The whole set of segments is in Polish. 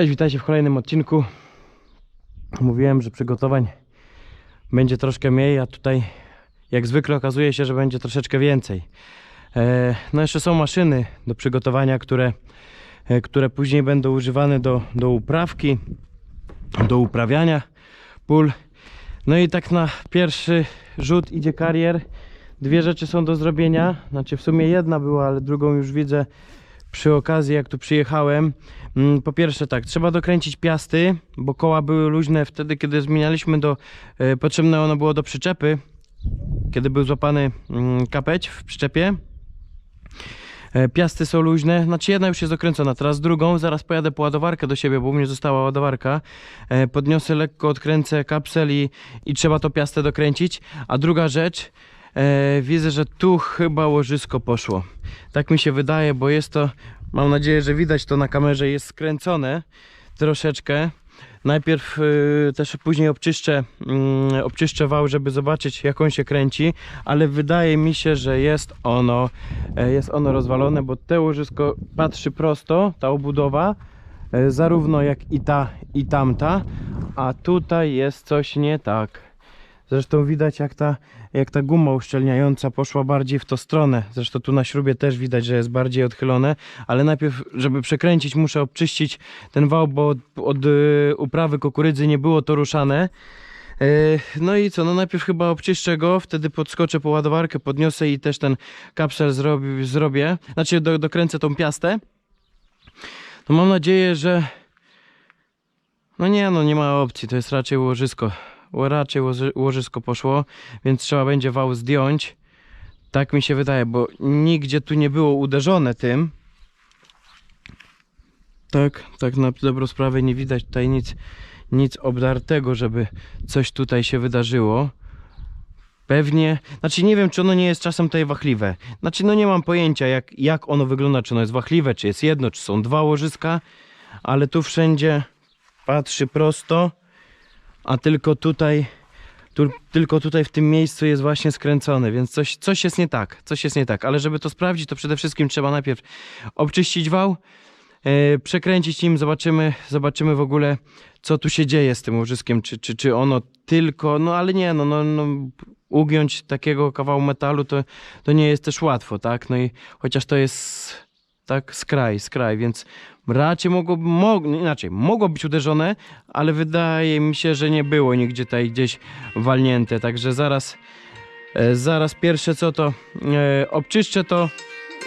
Cześć, witajcie w kolejnym odcinku. Mówiłem, że przygotowań będzie troszkę mniej, a tutaj jak zwykle okazuje się, że będzie troszeczkę więcej. E, no jeszcze są maszyny do przygotowania, które, e, które później będą używane do, do uprawki, do uprawiania pól. No i tak na pierwszy rzut idzie karier. Dwie rzeczy są do zrobienia. Znaczy w sumie jedna była, ale drugą już widzę przy okazji jak tu przyjechałem. Mm, Po pierwsze tak, trzeba dokręcić piasty, bo koła były luźne wtedy, kiedy zmienialiśmy do, e, potrzebne ono było do przyczepy, kiedy był złapany mm, kapeć w przyczepie. E, Piasty są luźne, znaczy jedna już jest dokręcona, teraz drugą, zaraz pojadę po ładowarkę do siebie, bo u mnie została ładowarka. E, Podniosę lekko, odkręcę kapsel i, i trzeba to piastę dokręcić. A druga rzecz, e, widzę, że tu chyba łożysko poszło. Tak mi się wydaje, bo jest to, mam nadzieję, że widać to na kamerze, jest skręcone troszeczkę. Najpierw y, też później obczyszczę, mm, obczyszczę wał, żeby zobaczyć jak on się kręci, ale wydaje mi się, że jest ono, e, jest ono rozwalone, bo te łożysko patrzy prosto, ta obudowa, e, zarówno jak i ta i tamta, a tutaj jest coś nie tak. Zresztą widać jak ta, jak ta guma uszczelniająca poszła bardziej w tą stronę. Zresztą tu na śrubie też widać, że jest bardziej odchylone, ale najpierw, żeby przekręcić, muszę obczyścić ten wał, bo od, od y, uprawy kukurydzy nie było to ruszane. Y, No i co, no najpierw chyba obczyszczę go, wtedy podskoczę po ładowarkę, podniosę i też ten kapsel zrobi, zrobię. Znaczy do, dokręcę tą piastę. No mam nadzieję, że... No nie, no nie ma opcji, to jest raczej łożysko. Raczej łoży- łożysko poszło, więc trzeba będzie wał zdjąć. Tak mi się wydaje, bo nigdzie tu nie było uderzone tym. Tak, tak na dobrą sprawę nie widać tutaj nic, nic obdartego, żeby coś tutaj się wydarzyło. Pewnie, znaczy nie wiem, czy ono nie jest czasem tutaj wachliwe. Znaczy, no nie mam pojęcia, jak, jak ono wygląda, czy ono jest wachliwe, czy jest jedno, czy są dwa łożyska, ale tu wszędzie patrzy prosto, a tylko tutaj, tu, tylko tutaj w tym miejscu jest właśnie skręcony, więc coś, coś jest nie tak, coś jest nie tak, ale żeby to sprawdzić, to przede wszystkim trzeba najpierw obczyścić wał, e, przekręcić nim, zobaczymy, zobaczymy w ogóle, co tu się dzieje z tym łożyskiem, czy, czy, czy ono tylko, no ale nie, no, no, no ugiąć takiego kawału metalu to, to nie jest też łatwo, tak, no i chociaż to jest tak skraj, skraj, więc raczej mogło, mog, inaczej, mogło być uderzone, ale wydaje mi się, że nie było nigdzie tutaj gdzieś walnięte, także zaraz, e, zaraz pierwsze co to, e, obczyszczę to,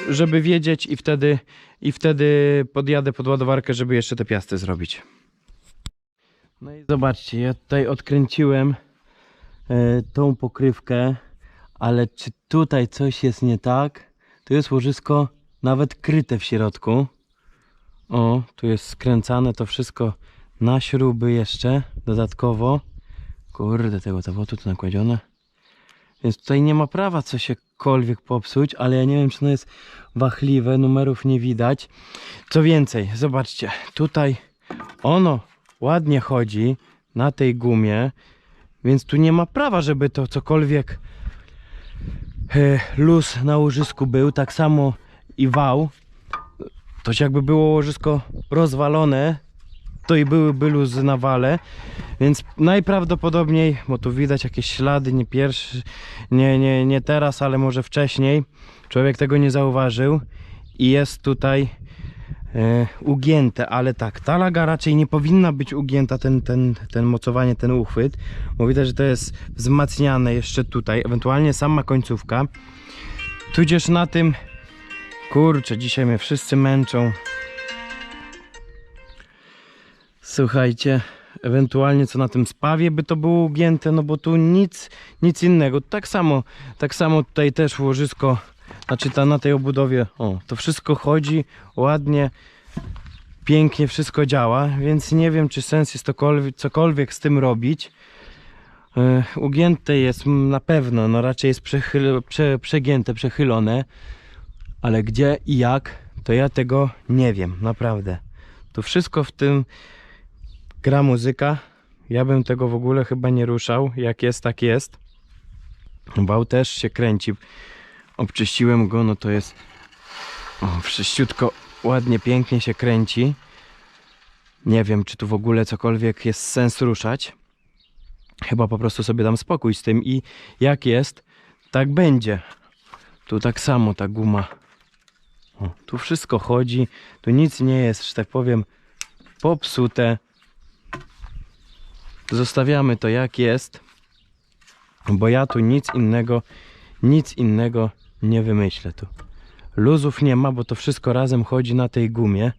żeby wiedzieć i wtedy, i wtedy podjadę pod ładowarkę, żeby jeszcze te piasty zrobić. No i zobaczcie, ja tutaj odkręciłem e, tą pokrywkę, ale czy tutaj coś jest nie tak? Tu jest łożysko nawet kryte w środku. O, tu jest skręcane to wszystko na śruby jeszcze dodatkowo. Kurde, tego to było tu nakładzione. Więc tutaj nie ma prawa cośkolwiek popsuć, ale ja nie wiem, czy ono jest wachliwe, numerów nie widać. Co więcej, zobaczcie, tutaj ono ładnie chodzi na tej gumie, więc tu nie ma prawa, żeby to cokolwiek e, luz na łożysku był. Tak samo i wał. To jakby było łożysko rozwalone, to i byłyby luzy na wale. Więc najprawdopodobniej, bo tu widać jakieś ślady, nie pierwszy, nie, nie, nie teraz, ale może wcześniej. Człowiek tego nie zauważył i jest tutaj e, ugięte, ale tak, ta laga raczej nie powinna być ugięta, ten, ten, ten mocowanie, ten uchwyt, bo widać, że to jest wzmacniane jeszcze tutaj, ewentualnie sama końcówka. Tudzież na tym, kurczę, dzisiaj mnie wszyscy męczą. Słuchajcie, ewentualnie co na tym spawie by to było ugięte, no bo tu nic, nic innego. Tak samo, tak samo tutaj też łożysko, znaczy ta na tej obudowie, o, to wszystko chodzi ładnie, pięknie wszystko działa, więc nie wiem, czy sens jest cokolwiek, cokolwiek z tym robić. E, Ugięte jest na pewno, no raczej jest przechyl, prze, przegięte, przechylone, ale gdzie i jak, to ja tego nie wiem, naprawdę. Tu wszystko w tym gra muzyka. Ja bym tego w ogóle chyba nie ruszał. Jak jest, tak jest. Wał też się kręci. Obczyściłem go, no to jest o, wszyściutko, ładnie, pięknie się kręci. Nie wiem, czy tu w ogóle cokolwiek jest sens ruszać. Chyba po prostu sobie dam spokój z tym i jak jest, tak będzie. Tu tak samo ta guma. O, tu wszystko chodzi, tu nic nie jest, że tak powiem, popsute. Zostawiamy to jak jest, bo ja tu nic innego, nic innego nie wymyślę tu. Luzów nie ma, bo to wszystko razem chodzi na tej gumie.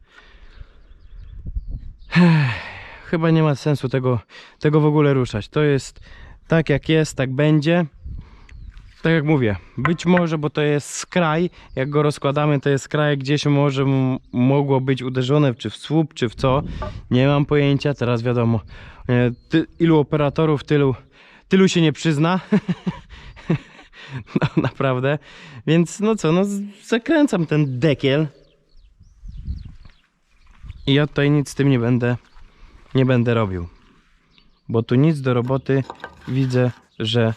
Chyba nie ma sensu tego, tego w ogóle ruszać. To jest tak jak jest, tak będzie. Tak jak mówię, być może, bo to jest skraj, jak go rozkładamy, to jest skraj, gdzieś może m- mogło być uderzone, czy w słup, czy w co. Nie mam pojęcia, teraz wiadomo, e, ty, ilu operatorów, tylu, tylu się nie przyzna. no naprawdę. Więc no co, no zakręcam ten dekiel. I ja tutaj nic z tym nie będę, nie będę robił. Bo tu nic do roboty widzę, że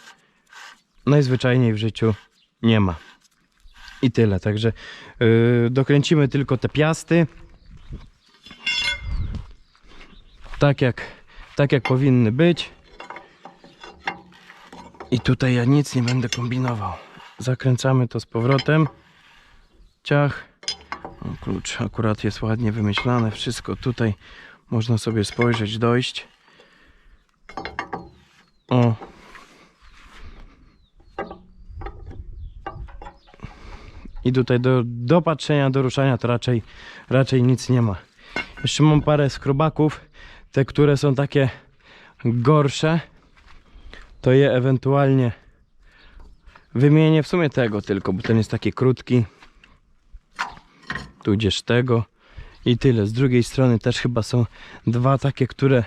najzwyczajniej w życiu nie ma. I tyle. Także yy, dokręcimy tylko te piasty. Tak jak, tak jak powinny być. I tutaj ja nic nie będę kombinował. Zakręcamy to z powrotem. Ciach. O, klucz akurat jest ładnie wymyślane. Wszystko tutaj można sobie spojrzeć, dojść. O, I tutaj do, do patrzenia, do ruszania to raczej, raczej nic nie ma. Jeszcze mam parę skrobaków, te które są takie gorsze, to je ewentualnie wymienię w sumie tego tylko, bo ten jest taki krótki. Tudzież tego i tyle. Z drugiej strony też chyba są dwa takie, które,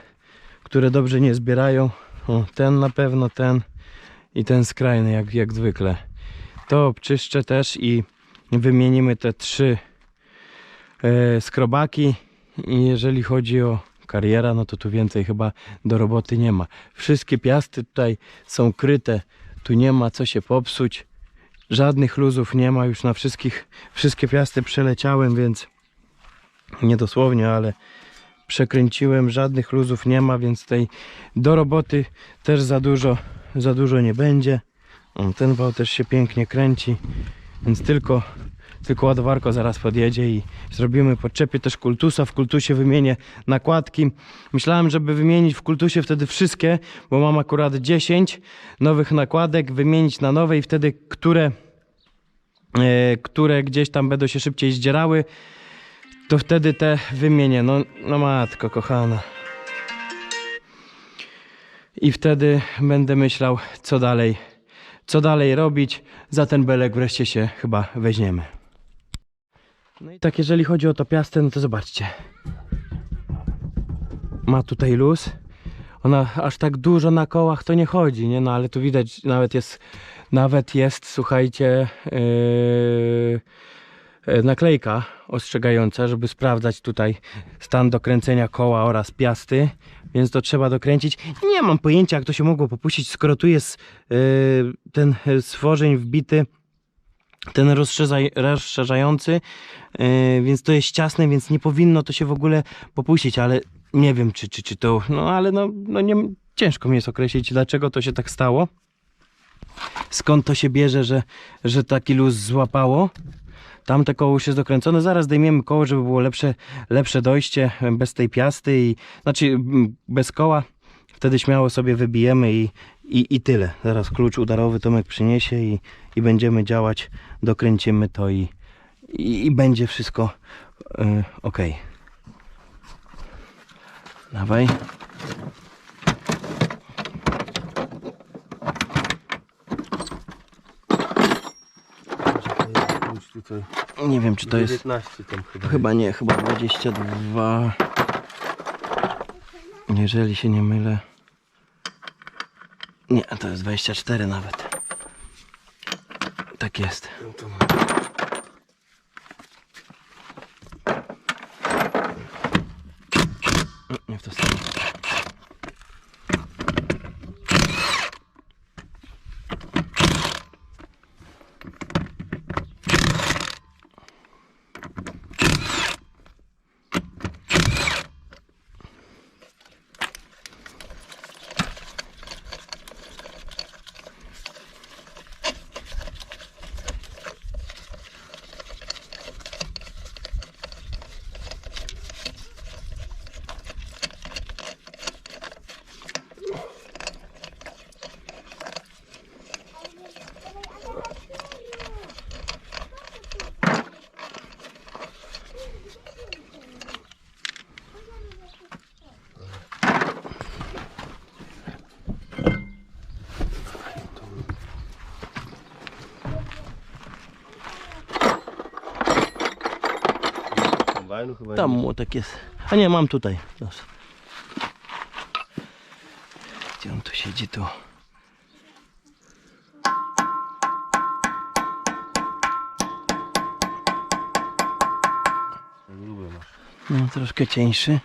które dobrze nie zbierają. O, ten na pewno, ten i ten skrajny jak, jak zwykle. To obczyszczę też i wymienimy te trzy e, skrobaki i jeżeli chodzi o kariera, no to tu więcej chyba do roboty nie ma. Wszystkie piasty tutaj są kryte, tu nie ma co się popsuć. Żadnych luzów nie ma, już na wszystkich, wszystkie piasty przeleciałem, więc nie dosłownie, ale przekręciłem, żadnych luzów nie ma, więc tej do roboty też za dużo, za dużo nie będzie. Ten wał też się pięknie kręci, więc tylko, tylko ładowarko zaraz podjedzie i zrobimy podczepię też kultusa. W kultusie wymienię nakładki. Myślałem, żeby wymienić w kultusie wtedy wszystkie, bo mam akurat 10 nowych nakładek, wymienić na nowe i wtedy które, e, które gdzieś tam będą się szybciej zdzierały, to wtedy te wymienię. No, no matko kochana. I wtedy będę myślał, co dalej, co dalej robić. Za ten belek wreszcie się chyba weźmiemy. No i tak, jeżeli chodzi o to piastę, no to zobaczcie. Ma tutaj luz. Ona aż tak dużo na kołach to nie chodzi, nie? No ale tu widać, nawet jest, nawet jest, słuchajcie, yy, naklejka ostrzegająca, żeby sprawdzać tutaj stan dokręcenia koła oraz piasty, więc to trzeba dokręcić. Nie mam pojęcia, jak to się mogło popuścić, skoro tu jest e, ten e, stworzeń wbity, ten rozszerzaj, rozszerzający, e, więc to jest ciasne, więc nie powinno to się w ogóle popuścić, ale nie wiem, czy, czy, czy to, no ale no, no nie, ciężko mi jest określić, dlaczego to się tak stało. Skąd to się bierze, że, że taki luz złapało. Tamte koło już jest dokręcone. Zaraz zdejmiemy koło, żeby było lepsze, lepsze dojście bez tej piasty i znaczy bez koła. Wtedy śmiało sobie wybijemy i, i, i tyle. Zaraz klucz udarowy Tomek przyniesie i, i będziemy działać. Dokręcimy to i, i, i będzie wszystko y, ok. Dawaj. Już tutaj Nie wiem, czy to jest. 19 tam chyba. Chyba nie, chyba 22. Jeżeli się nie mylę. Nie, to jest 24 nawet. Tak jest. No Nie w to stronę. Kombajnu chyba Tam młotek jest. A nie, mam tutaj. Gdzie on tu siedzi tu? No, troszkę cieńszy.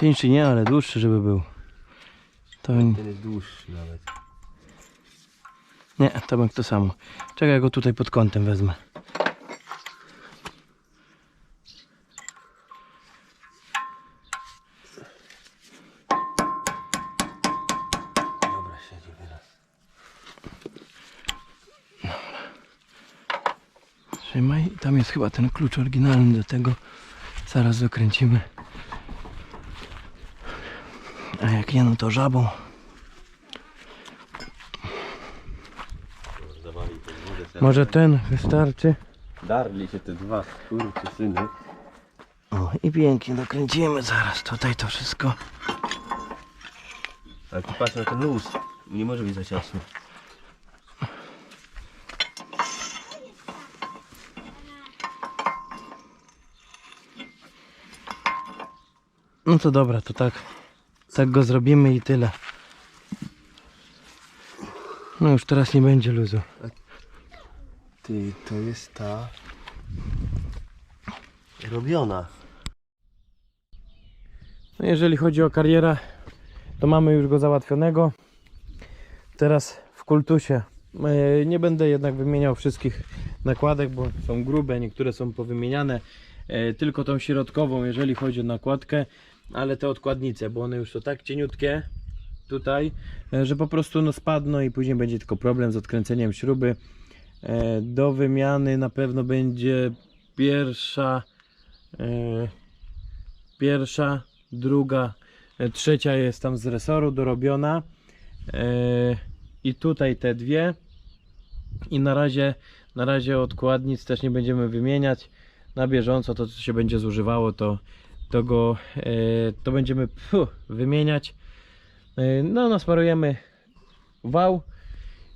Cieńszy nie, ale dłuższy, żeby był. To Ten jest dłuższy nawet. nie, to będzie to samo. Czekaj, ja go tutaj pod kątem wezmę. Dobra, siedzi teraz. Trzymaj, tam jest chyba ten klucz oryginalny do tego. Zaraz dokręcimy. A jak nie, no to żabą. Może ten wystarczy. Darli się te dwa kurcze syny. O, i pięknie dokręcimy zaraz tutaj to wszystko. Ale tu patrz na ten luz. Nie może być za ciasno. No to dobra, to tak. Tak go zrobimy i tyle. No już teraz nie będzie luzu. Ty, to jest ta... Robiona. No jeżeli chodzi o karierę, to mamy już go załatwionego. Teraz w kultusie. E, Nie będę jednak wymieniał wszystkich nakładek, bo są grube, niektóre są powymieniane. E, Tylko tą środkową, jeżeli chodzi o nakładkę, ale te odkładnice, bo one już są tak cieniutkie tutaj, e, że po prostu no spadną i później będzie tylko problem z odkręceniem śruby. E, Do wymiany na pewno będzie pierwsza, e, pierwsza, druga, trzecia jest tam z resoru dorobiona. I tutaj te dwie. I na razie na razie odkładnic też nie będziemy wymieniać. Na bieżąco to co się będzie zużywało to to go e, to będziemy wymieniać E, no nasmarujemy wał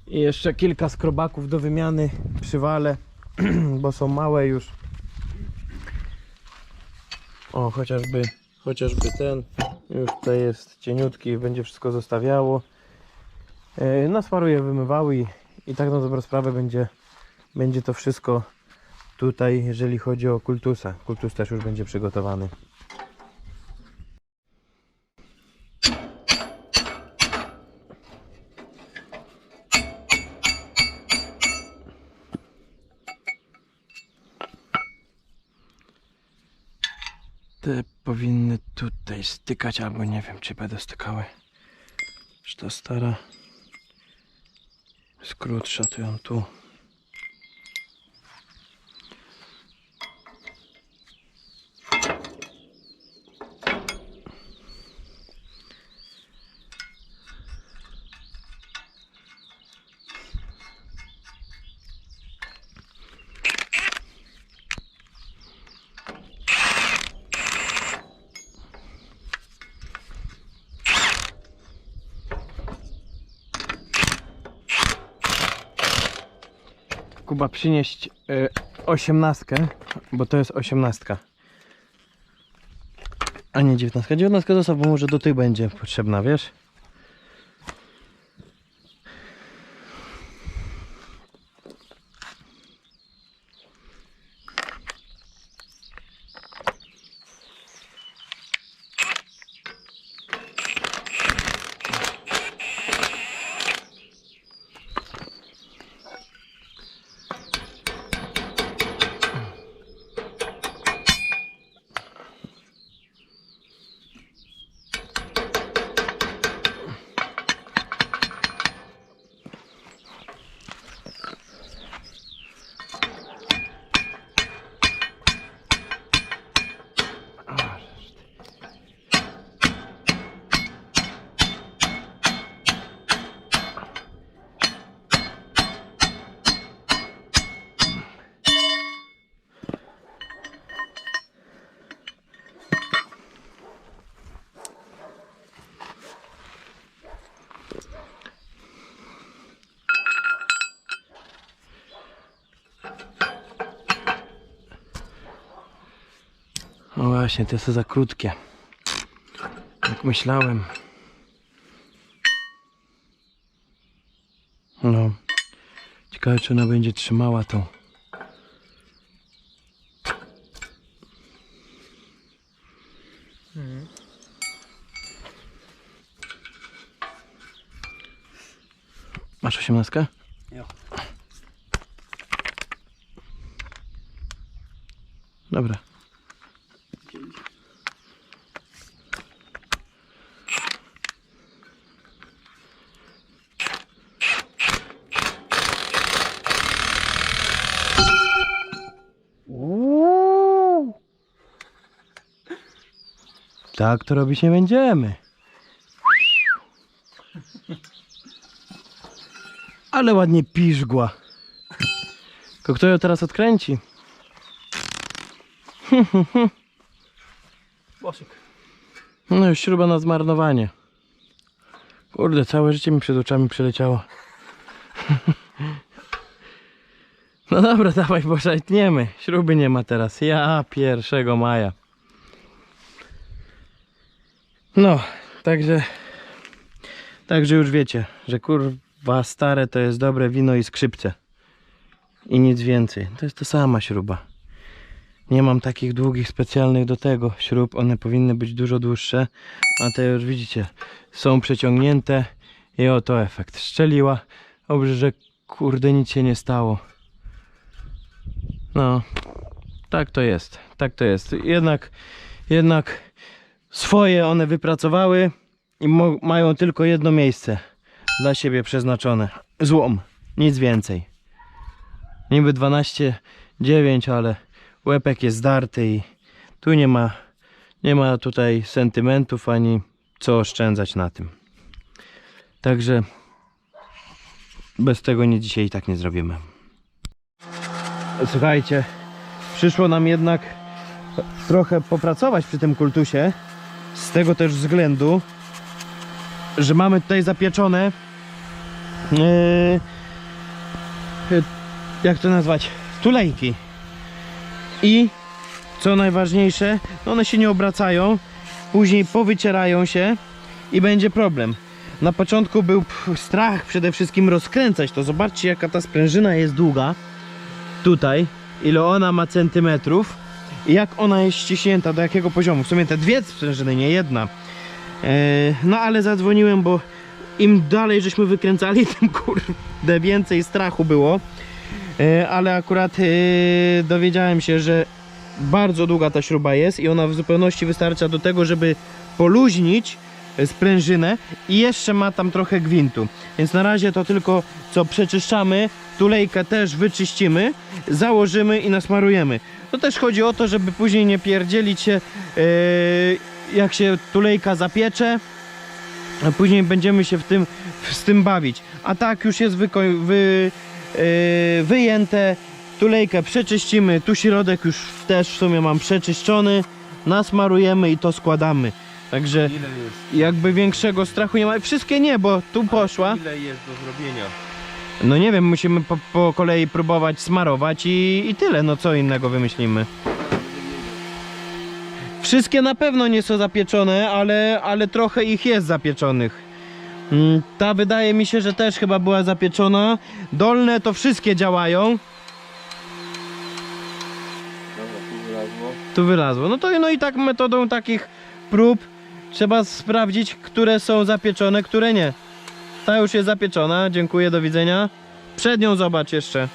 i jeszcze kilka skrobaków do wymiany przywalę bo są małe już o, chociażby, chociażby ten już tutaj jest cieniutki, będzie wszystko zostawiało. Yy, nasmaruję wymywały i, i tak na dobrą sprawę będzie, będzie to wszystko tutaj, jeżeli chodzi o kultusa. Kultus też już będzie przygotowany. Te powinny tutaj stykać, albo nie wiem, czy będą stykały. Czy ta stara jest krótsza, to ją tu. Kuba przynieść y, osiemnastkę, bo to jest osiemnastka. A nie dziewiętnastka. Dziewiętnastka zostaw, bo może do tych będzie potrzebna, wiesz? Właśnie, to jest za krótkie. Jak myślałem. No. Ciekawe, czy ona będzie trzymała tą. Masz osiemnastkę? Jo. Dobra. Tak to robić nie będziemy. Ale ładnie piżgła. Tylko kto ją teraz odkręci? Bosik. No już śruba na zmarnowanie. Kurde, całe życie mi przed oczami przeleciało. No dobra, dawaj, bo szajtniemy. Śruby nie ma teraz. Ja 1 maja. No, także... Także już wiecie, że kurwa stare to jest dobre wino i skrzypce. I nic więcej. To jest ta sama śruba. Nie mam takich długich, specjalnych do tego śrub. One powinny być dużo dłuższe. A te już widzicie, są przeciągnięte. I oto efekt. Szczeliła. Dobrze, że kurde nic się nie stało. No, tak to jest. Tak to jest. Jednak, jednak swoje one wypracowały i mają tylko jedno miejsce dla siebie przeznaczone. Złom. Nic więcej. Niby 12,9, ale łepek jest zdarty i tu nie ma, nie ma tutaj sentymentów ani co oszczędzać na tym. Także bez tego nic dzisiaj i tak nie zrobimy. Słuchajcie, przyszło nam jednak trochę popracować przy tym kultusie. Z tego też względu, że mamy tutaj zapieczone yy, yy, jak to nazwać? Tulejki. I co najważniejsze, no one się nie obracają, później powycierają się i będzie problem. Na początku był strach przede wszystkim rozkręcać to. Zobaczcie jaka ta sprężyna jest długa. Tutaj, ile ona ma centymetrów jak ona jest ściśnięta, do jakiego poziomu. W sumie te dwie sprężyny, nie jedna. E, no ale zadzwoniłem, bo im dalej żeśmy wykręcali, tym kurde więcej strachu było. E, ale akurat e, dowiedziałem się, że bardzo długa ta śruba jest i ona w zupełności wystarcza do tego, żeby poluźnić sprężynę i jeszcze ma tam trochę gwintu. Więc na razie to tylko co przeczyszczamy, tulejkę też wyczyścimy, założymy i nasmarujemy. To też chodzi o to, żeby później nie pierdzielić się e, jak się tulejka zapiecze, a później będziemy się w tym, z tym bawić. A tak już jest wyko- wy, yy, wyjęte. Tulejkę przeczyścimy. Tu środek już też w sumie mam przeczyszczony. Nasmarujemy i to składamy. Także jakby większego strachu nie ma. Wszystkie nie, bo tu poszła. Ile jest do zrobienia? No nie wiem, musimy po, po kolei próbować smarować i, i tyle. No co innego wymyślimy. Wszystkie na pewno nie są zapieczone, ale, ale trochę ich jest zapieczonych. Mm, Ta wydaje mi się, że też chyba była zapieczona. Dolne to wszystkie działają. Dobra, tu wylazło. Tu wylazło. No to no i tak metodą takich prób trzeba sprawdzić, które są zapieczone, które nie. Ta już jest zapieczona, dziękuję, do widzenia. Przed nią zobacz jeszcze.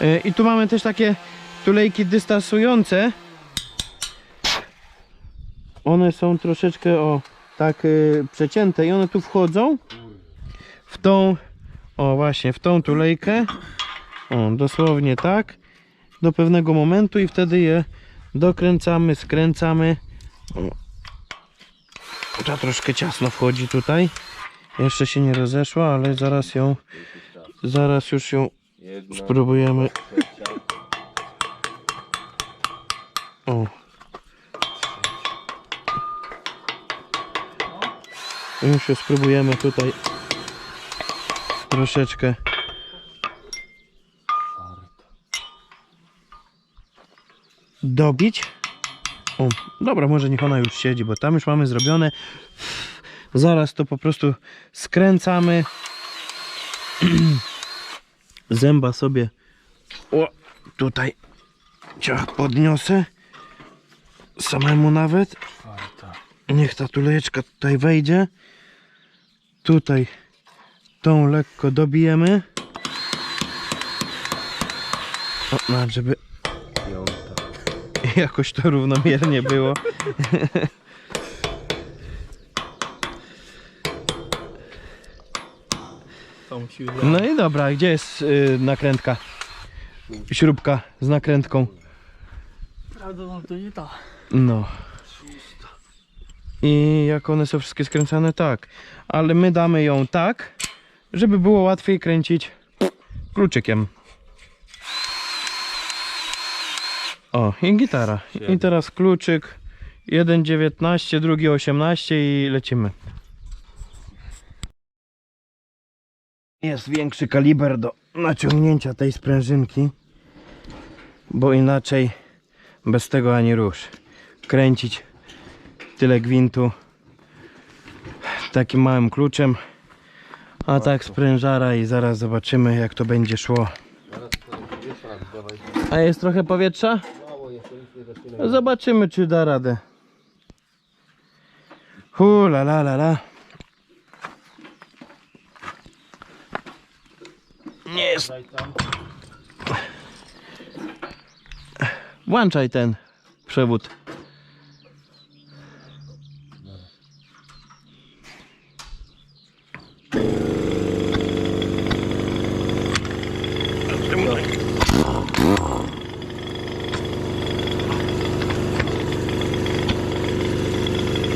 Yy, I tu mamy też takie tulejki dystansujące. One są troszeczkę o tak yy, przecięte i one tu wchodzą w tą, o właśnie, w tą tulejkę. O, dosłownie tak. Do pewnego momentu i wtedy je dokręcamy, skręcamy. O. Ta troszkę ciasno wchodzi tutaj. Jeszcze się nie rozeszła, ale zaraz ją, zaraz już ją spróbujemy. O. Już spróbujemy tutaj troszeczkę. Dobić. O, dobra, może niech ona już siedzi, bo tam już mamy zrobione. Zaraz to po prostu skręcamy. Zęba sobie o, tutaj ciach podniosę. Samemu nawet. Niech ta tulejeczka tutaj wejdzie. Tutaj tą lekko dobijemy. O, nawet żeby jakoś to równomiernie było. No i dobra, gdzie jest y, nakrętka? Śrubka z nakrętką. Prawda, no to nie ta. No. I jak one są wszystkie skręcane? Tak. Ale my damy ją tak, żeby było łatwiej kręcić kluczykiem. O, i gitara. I teraz kluczyk. Jeden 19, drugi 18 i lecimy. Jest większy kaliber do naciągnięcia tej sprężynki, bo inaczej bez tego ani rusz. Kręcić tyle gwintu takim małym kluczem, a tak sprężara i zaraz zobaczymy jak to będzie szło. A jest trochę powietrza? Zobaczymy czy da radę. Hu la la la la. Jest. Włączaj ten przewód.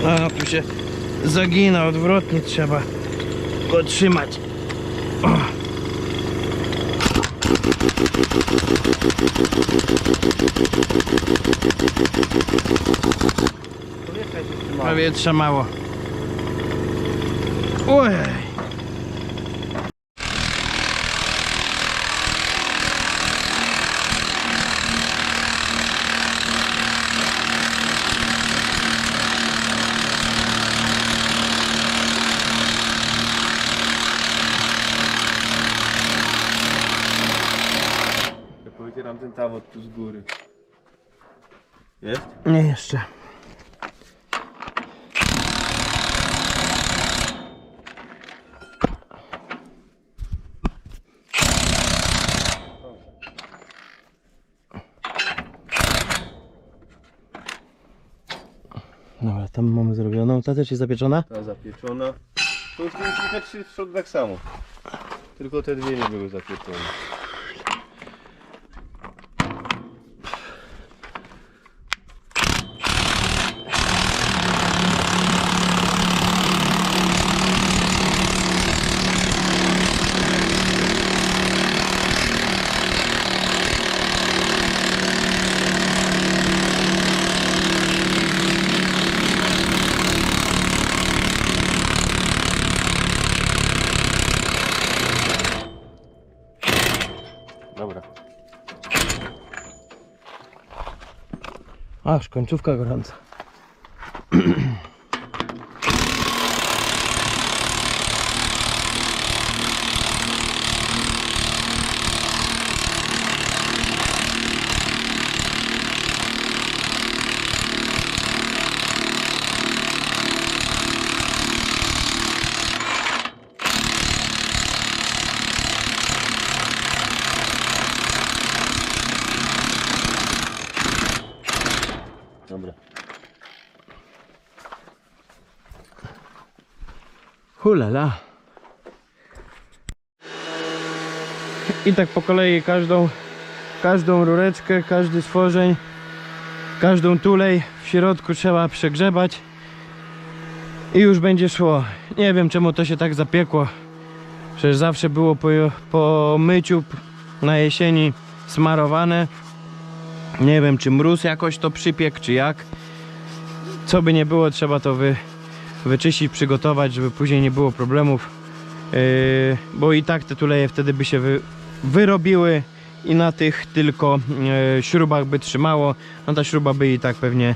A, tu się zagina, odwrotnie trzeba go trzymać. O. Powietrza mało. Ojej. Ja powycieram ten tawot tu z góry. Jest? Nie jeszcze. Dobra, tam mamy zrobioną. Ta też jest zapieczona? Ta zapieczona. To już te trzy w tak samo. Tylko te dwie nie były zapieczone. Dobra. Aż końcówka gorąca. Dobra. Hulala. I tak po kolei każdą, każdą rureczkę, każdy stworzeń, każdą tulej w środku trzeba przegrzebać i już będzie szło. Nie wiem czemu to się tak zapiekło. Przecież zawsze było po, po myciu na jesieni smarowane. Nie wiem czy mróz jakoś to przypiekł, czy jak. Co by nie było, trzeba to wy, wyczyścić, przygotować, żeby później nie było problemów. Yy, bo i tak te tuleje wtedy by się wy, wyrobiły i na tych tylko yy, śrubach by trzymało. No ta śruba by i tak pewnie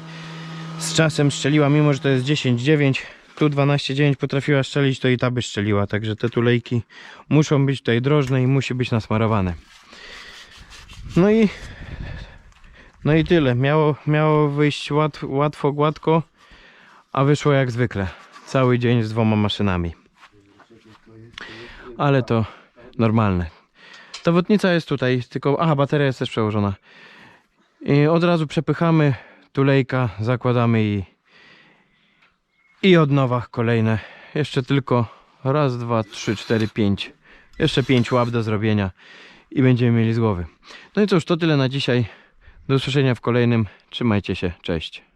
z czasem strzeliła, mimo że to jest 10-9, tu 12-9 potrafiła strzelić, to i ta by strzeliła, także te tulejki muszą być tutaj drożne i musi być nasmarowane. No i no i tyle. Miało, miało wyjść łat, łatwo, gładko, a wyszło jak zwykle. Cały dzień z dwoma maszynami. Ale to normalne. Ta wodnica jest tutaj, tylko. Aha, bateria jest też przełożona. I od razu przepychamy tulejka, zakładamy i. I od nowa kolejne. Jeszcze tylko raz, dwa, trzy, cztery, pięć. Jeszcze pięć łap do zrobienia i będziemy mieli z głowy. No i cóż, to tyle na dzisiaj. Do usłyszenia w kolejnym. Trzymajcie się. Cześć.